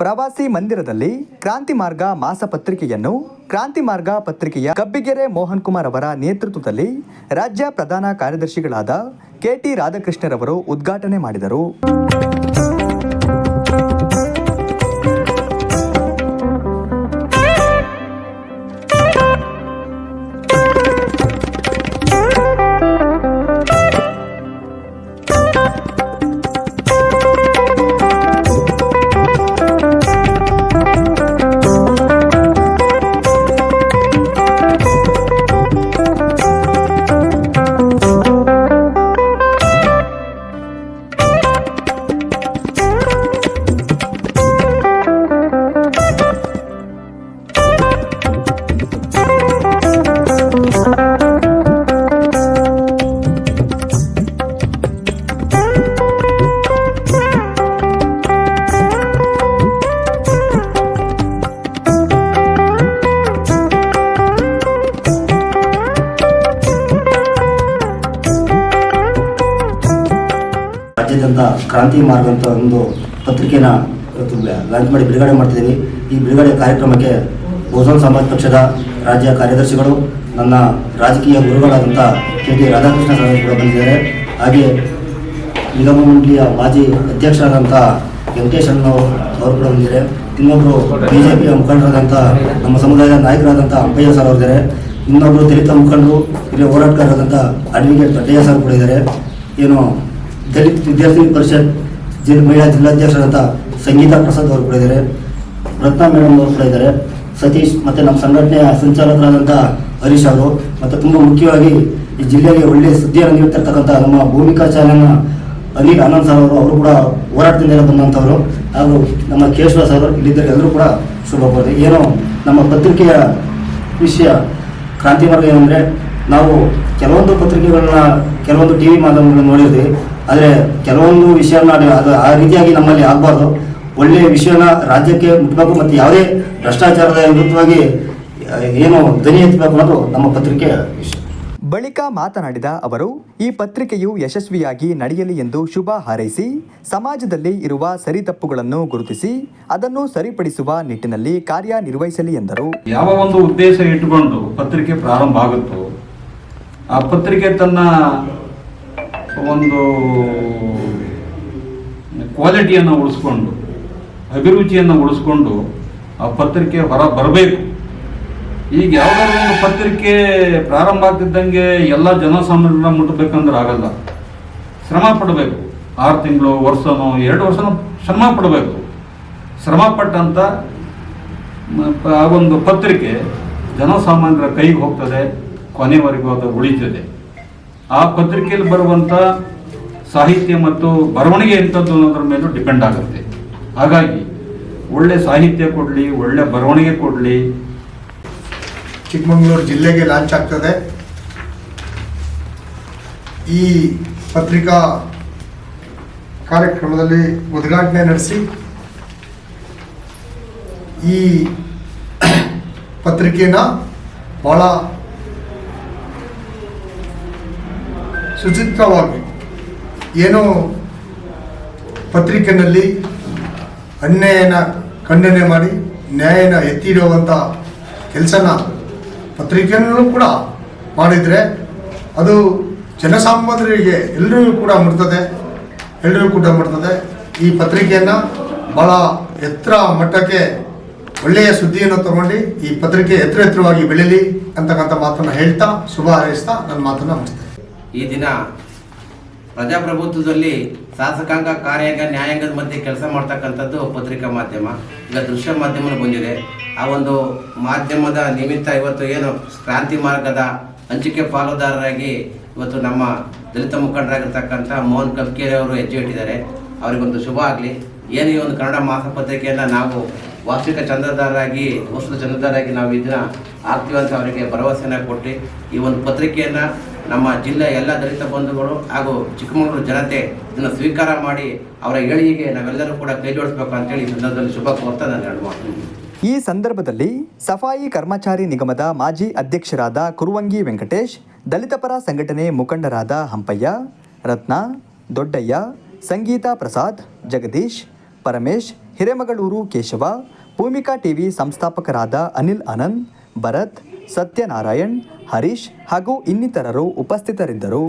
ಪ್ರವಾಸಿ ಮಂದಿರದಲ್ಲಿ ಕ್ರಾಂತಿ ಮಾರ್ಗ ಮಾಸಪತ್ರಿಕೆಯನ್ನು ಕ್ರಾಂತಿ ಮಾರ್ಗ ಪತ್ರಿಕೆಯ ಕಬ್ಬಿಗೆರೆ ಮೋಹನ್ ಕುಮಾರ್ ಅವರ ನೇತೃತ್ವದಲ್ಲಿ ರಾಜ್ಯ ಪ್ರಧಾನ ಕಾರ್ಯದರ್ಶಿಗಳಾದ ಕೆಟಿ ರಾಧಾಕೃಷ್ಣರವರು ಉದ್ಘಾಟನೆ ಮಾಡಿದರು. ರಾಜ್ಯಾದ್ಯಂತ ಕ್ರಾಂತಿ ಮಾರ್ಗ ಅಂತ ಒಂದು ಪತ್ರಿಕೆನ ಇವತ್ತು ಲಾಂಚ್ ಮಾಡಿ ಬಿಡುಗಡೆ ಮಾಡ್ತಿದ್ದೀವಿ ಈ ಬಿಡುಗಡೆ ಕಾರ್ಯಕ್ರಮಕ್ಕೆ ಬಹುಜನ ಸಮಾಜ ಪಕ್ಷದ ರಾಜ್ಯ ಕಾರ್ಯದರ್ಶಿಗಳು, ನನ್ನ ರಾಜಕೀಯ ಗುರುಗಳಾದಂಥ ಕೆ ಟಿ ರಾಧಾಕೃಷ್ಣ ಸ್ವಾಮಿ ಕೂಡ ಬಂದಿದ್ದಾರೆ. ಹಾಗೆ ನಿಗಮ ಮಂಡಳಿಯ ಮಾಜಿ ಅಧ್ಯಕ್ಷರಾದಂಥ ವೆಂಕಟೇಶ್ ಅಣ್ಣ ಅವರು ಕೂಡ ಬಂದಿದ್ದಾರೆ. ಇನ್ನೊಬ್ಬರು ಬಿ ಜೆ ಪಿಯ ಮುಖಂಡರಾದಂಥ ನಮ್ಮ ಸಮುದಾಯದ ನಾಯಕರಾದಂಥ ಅಂಬಯ್ಯ ಸರ್ ಅವರಿದ್ದಾರೆ ಇನ್ನೊಬ್ಬರು ದಲಿತ ಮುಖಂಡರು ಹಿರಿಯ ಹೋರಾಟಗಾರರಾದಂಥ ಅಡ್ವೊಕೇಟ್ ದೊಡ್ಡಯ್ಯ ಸರ್ ಕೂಡ ಇದ್ದಾರೆ. ಏನು ದಲಿತ ವಿದ್ಯಾರ್ಥಿ ಪರಿಷತ್ ಜಿಲ್ಲಾ ಮಹಿಳಾ ಜಿಲ್ಲಾಧ್ಯಕ್ಷರಾದ ಸಂಗೀತಾ ಪ್ರಸಾದ್ ಅವರು ಕೂಡ ಇದ್ದಾರೆ, ರತ್ನ ಮೇಡಮ್ ಅವರು ಕೂಡ ಇದ್ದಾರೆ, ಸತೀಶ್ ಮತ್ತು ನಮ್ಮ ಸಂಘಟನೆಯ ಸಂಚಾಲಕರಾದಂಥ ಹರೀಶ್ ಅವರು ಮತ್ತು ತುಂಬ ಮುಖ್ಯವಾಗಿ ಈ ಜಿಲ್ಲೆಗೆ ಒಳ್ಳೆಯ ಸುದ್ದಿಯನ್ನು ನೀಡ್ತಿರ್ತಕ್ಕಂಥ ನಮ್ಮ ಭೂಮಿಕಾ ಚಾಲನ ಅನಿಲ್ ಆನಂದ್ ಸರ್ ಅವರು ಅವರು ಕೂಡ ಹೋರಾಟದಿಂದ ಬಂದಂಥವರು ಹಾಗೂ ನಮ್ಮ ಕೇಶವ ಸರ್ ಇಲ್ಲಿದ್ದರೆ ಎಲ್ಲರೂ ಕೂಡ ಶುಭ ಕೋರಿದೆ ಏನೋ ನಮ್ಮ ಪತ್ರಿಕೆಯ ವಿಷಯ ಕ್ರಾಂತಿ ಮಾರ್ಗ ಏನಂದರೆ ನಾವು ಕೆಲವೊಂದು ಪತ್ರಿಕೆಗಳನ್ನ, ಕೆಲವೊಂದು ಟಿ ವಿ ಮಾಧ್ಯಮಗಳನ್ನ ಆದರೆ ಕೆಲವೊಂದು ವಿಷಯನ ಅದು ಆ ರೀತಿಯಾಗಿ ನಮ್ಮಲ್ಲಿ ಆಗಬಾರ್ದು. ಒಳ್ಳೆಯ ವಿಷಯನ ರಾಜ್ಯಕ್ಕೆ ಮುಟ್ಟಬೇಕು ಮತ್ತು ಯಾವುದೇ ಭ್ರಷ್ಟಾಚಾರದ ವಿರುದ್ಧವಾಗಿ ಏನು ಧ್ವನಿ ಎತ್ತಬೇಕು ಅನ್ನೋದು ನಮ್ಮ ಪತ್ರಿಕೆಯ ವಿಷಯ. ಬಳಿಕ ಮಾತನಾಡಿದ ಅವರು ಈ ಪತ್ರಿಕೆಯು ಯಶಸ್ವಿಯಾಗಿ ನಡೆಯಲಿ ಎಂದು ಶುಭ ಹಾರೈಸಿ ಸಮಾಜದಲ್ಲಿ ಇರುವ ಸರಿ ತಪ್ಪುಗಳನ್ನು ಗುರುತಿಸಿ ಅದನ್ನು ಸರಿಪಡಿಸುವ ನಿಟ್ಟಿನಲ್ಲಿ ಕಾರ್ಯನಿರ್ವಹಿಸಲಿ ಎಂದರು. ಯಾವ ಒಂದು ಉದ್ದೇಶ ಇಟ್ಟುಕೊಂಡು ಪತ್ರಿಕೆ ಪ್ರಾರಂಭ ಆಗುತ್ತೋ ಆ ಪತ್ರಿಕೆ ತನ್ನ ಒಂದು ಕ್ವಾಲಿಟಿಯನ್ನು ಉಳಿಸ್ಕೊಂಡು, ಅಭಿರುಚಿಯನ್ನು ಉಳಿಸ್ಕೊಂಡು ಆ ಪತ್ರಿಕೆ ಹೊರ ಬರಬೇಕು. ಈಗ ಯಾವುದಾದ್ರೂ ಒಂದು ಪತ್ರಿಕೆ ಪ್ರಾರಂಭ ಆಗ್ತಿದ್ದಂಗೆ ಎಲ್ಲ ಜನಸಾಮಾನ್ಯರನ್ನ ಮುಟ್ಟಬೇಕಂದ್ರೆ ಆಗಲ್ಲ. ಶ್ರಮ ಪಡಬೇಕು. ಆರು ತಿಂಗಳು, ವರ್ಷನೋ, ಎರಡು ವರ್ಷನೋ ಶ್ರಮ ಪಡಬೇಕು. ಶ್ರಮ ಪಟ್ಟಂತ ಆ ಒಂದು ಪತ್ರಿಕೆ ಜನಸಾಮಾನ್ಯರ ಕೈಗೆ ಹೋಗ್ತದೆ, ಕೊನೆವರೆಗೂ ಅದು ಉಳಿತದೆ. ಆ ಪತ್ರಿಕೆಯಲ್ಲಿ ಬರುವಂಥ ಸಾಹಿತ್ಯ ಮತ್ತು ಬರವಣಿಗೆ ಎಂಥದ್ದು ಅನ್ನೋದ್ರ ಮೇಲೂ ಡಿಪೆಂಡ್ ಆಗುತ್ತೆ. ಹಾಗಾಗಿ ಒಳ್ಳೆ ಸಾಹಿತ್ಯ ಕೊಡಲಿ, ಒಳ್ಳೆ ಬರವಣಿಗೆ ಕೊಡಲಿ. ಚಿಕ್ಕಮಗಳೂರು ಜಿಲ್ಲೆಗೆ ಲಾಂಚ್ ಆಗ್ತದೆ. ಈ ಪತ್ರಿಕಾ ಕಾರ್ಯಕ್ರಮದಲ್ಲಿ ಉದ್ಘಾಟನೆ ನಡೆಸಿ, ಈ ಪತ್ರಿಕೆನ ಬಹಳ ಸುಚಿತ್ರವಾಗಿ ಏನು ಪತ್ರಿಕೆಯಲ್ಲಿ ಅನ್ಯಾಯನ ಖಂಡನೆ ಮಾಡಿ ನ್ಯಾಯನ ಎತ್ತಿ ಕೆಲಸನ ಪತ್ರಿಕೆಯಲ್ಲೂ ಕೂಡ ಮಾಡಿದರೆ ಅದು ಜನಸಾಮಾನ್ಯರಿಗೆ ಎಲ್ಲರಿಗೂ ಕೂಡ ಮುಟ್ತದೆ ಎಲ್ಲರಿಗೂ ಕೂಡ ಮುಟ್ತದೆ. ಈ ಪತ್ರಿಕೆಯನ್ನು ಭಾಳ ಎತ್ತರ ಮಟ್ಟಕ್ಕೆ ಒಳ್ಳೆಯ ಸುದ್ದಿಯನ್ನು ತಗೊಂಡು ಈ ಪತ್ರಿಕೆ ಎತ್ತರ ಎತ್ತರವಾಗಿ ಬೆಳೀಲಿ ಅಂತಕ್ಕಂಥ ಮಾತನ್ನು ಹೇಳ್ತಾ, ಶುಭ ಹಾರೈಸ್ತಾ ನನ್ನ ಮಾತನ್ನು ಮುಗಿಸ್ತೇನೆ ಈ ದಿನ ಪ್ರಜಾಪ್ರಭುತ್ವದಲ್ಲಿ ಶಾಸಕಾಂಗ ಕಾರ್ಯಾಂಗ ನ್ಯಾಯಾಂಗದ ಮಧ್ಯೆ ಕೆಲಸ ಮಾಡ್ತಕ್ಕಂಥದ್ದು ಪತ್ರಿಕಾ ಮಾಧ್ಯಮ. ಈಗ ದೃಶ್ಯ ಮಾಧ್ಯಮ ಬಂದಿದೆ. ಆ ಒಂದು ಮಾಧ್ಯಮದ ನಿಮಿತ್ತ ಇವತ್ತು ಏನು ಕ್ರಾಂತಿ ಮಾರ್ಗದ ಹಂಚಿಕೆ ಪಾಲುದಾರರಾಗಿ ಇವತ್ತು ನಮ್ಮ ದಲಿತ ಮುಖಂಡರಾಗಿರ್ತಕ್ಕಂಥ ಮೋಹನ್ ಕಬ್ಕೇರಿ ಅವರು ಹೆಜ್ಜೆ ಇಟ್ಟಿದ್ದಾರೆ. ಅವರಿಗೊಂದು ಶುಭ ಆಗಲಿ. ಏನು ಈ ಒಂದು ಕನ್ನಡ ಮಾಸಪತ್ರಿಕೆಯನ್ನು ನಾವು ವಾರ್ಷಿಕ ಚಂದ್ರದಾರರಾಗಿ ವಸ್ತು ಚಂದ್ರದಾರರಾಗಿ ನಾವು ಇದನ್ನ ಆಗ್ತೀವಿ ಅಂತ ಅವರಿಗೆ ಭರವಸೆಯನ್ನು ಕೊಟ್ಟು ಈ ಒಂದು ಪತ್ರಿಕೆಯನ್ನು ನಮ್ಮ ಜಿಲ್ಲೆಯ ಎಲ್ಲ ದಲಿತ ಬಂಧುಗಳು ಹಾಗೂ ಚಿಕ್ಕಮಗಳೂರು ಜನತೆ ಇದನ್ನು ಸ್ವೀಕಾರ ಮಾಡಿ ಅವರ ಏಳಿಗೆಗೆ ನಾವೆಲ್ಲರೂ ಕೂಡ ಕೈ ಜೋಡಿಸಬೇಕು ಅಂತೇಳಿ ಈ ಸಂದರ್ಭದಲ್ಲಿ ಶುಭ ಕೋರ್ತಾ ನಾನು ಈ ಸಂದರ್ಭದಲ್ಲಿ ಸಫಾಯಿ ಕರ್ಮಚಾರಿ ನಿಗಮದ ಮಾಜಿ ಅಧ್ಯಕ್ಷರಾದ ಕುರುವಂಗಿ ವೆಂಕಟೇಶ್, ದಲಿತ ಪರ ಸಂಘಟನೆ ಮುಖಂಡರಾದ ಹಂಪಯ್ಯ, ರತ್ನ, ದೊಡ್ಡಯ್ಯ, ಸಂಗೀತಾ ಪ್ರಸಾದ್, ಜಗದೀಶ್, ಪರಮೇಶ್, ಹಿರೇಮಗಳೂರು ಕೇಶವ, ಭೂಮಿಕಾ ಟಿವಿ ಸಂಸ್ಥಾಪಕರಾದ ಅನಿಲ್ ಆನಂದ್ ಭರತ್ ಸತ್ಯನಾರಾಯಣ್ ಹರೀಶ್ ಹಾಗೂ ಇನ್ನಿತರರು ಉಪಸ್ಥಿತರಿದ್ದರು.